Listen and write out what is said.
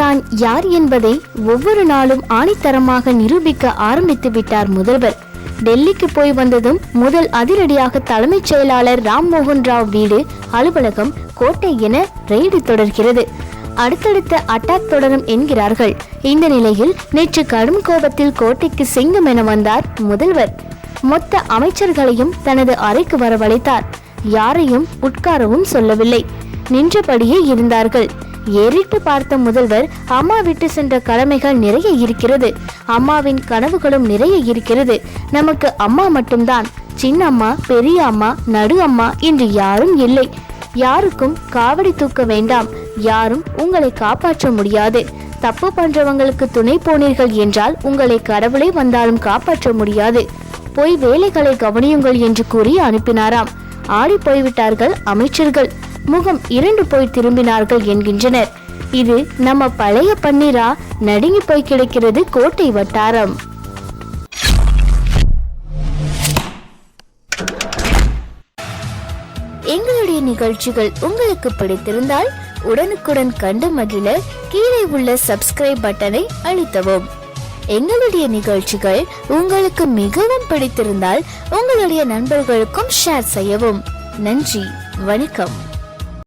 தான் யார் என்பதை ஒவ்வொரு நாளும் ஆணித்தரமாக நிரூபிக்க ஆரம்பித்து விட்டார் முதல்வர். டெல்லிக்கு போய் வந்ததும் முதல் அதிரடியாக தலைமைச் செயலாளர் ராம்மோகன் ராவ் வீடு அலுவலகம் கோட்டை என ரெய்டு தொடர்கிறது. அடுத்தடுத்த அட்டாக் தொடரும் என்கிறார்கள். இந்த நிலையில் நேற்று கடும் கோபத்தில் கோட்டைக்கு சிங்கம் என வந்தார் முதல்வர். மொத்த அமைச்சர்களையும் தனது அறைக்கு வரவழைத்தார். யாரையும் உட்காரவும் சொல்லவில்லை. நின்றபடியே இருந்தார்கள். ஏறிட்டு பார்த்த முதல்வர் அம்மா விட்டு சென்ற கடமைகள் நிறைய இருக்கிறது. அம்மாவின் கனவுகளும் நிறைய இருக்கிறது. நமக்கு அம்மா மட்டும்தான். சின்ன அம்மா பெரிய அம்மா நடு அம்மா என்று யாரும் இல்லை. யாருக்கும் காவடி தூக்க வேண்டாம். யாரும் உங்களை காப்பாற்ற முடியாது. தப்பு பண்றவங்களுக்கு துணை போனீர்கள் என்றால் உங்களை கடவுளே வந்தாலும் காப்பாற்ற முடியாது. போய் வேலைகளை கவனியுங்கள் என்று கூறி அனுப்பினாராம். ஆடி போய்விட்டார்கள் அமைச்சர்கள். முகம் இரண்டு போய் திரும்பினார்கள் என்கின்றனர். இது நம்ம பழைய பன்னீரா நடுங்கி போய் கிடைக்கிறது கோட்டை வட்டாரம். எங்களுடைய நிகழ்ச்சிகள் உங்களுக்கு பிடித்திருந்தால் உடனுக்குடன் கண்டு மகிழ கீழே உள்ள சப்ஸ்கிரைப் பட்டனை அழுத்தவும். எங்களுடைய நிகழ்ச்சிகள் உங்களுக்கு மிகவும் பிடித்திருந்தால் உங்களுடைய நண்பர்களுக்கும் ஷேர் செய்யவும். நன்றி வணக்கம்.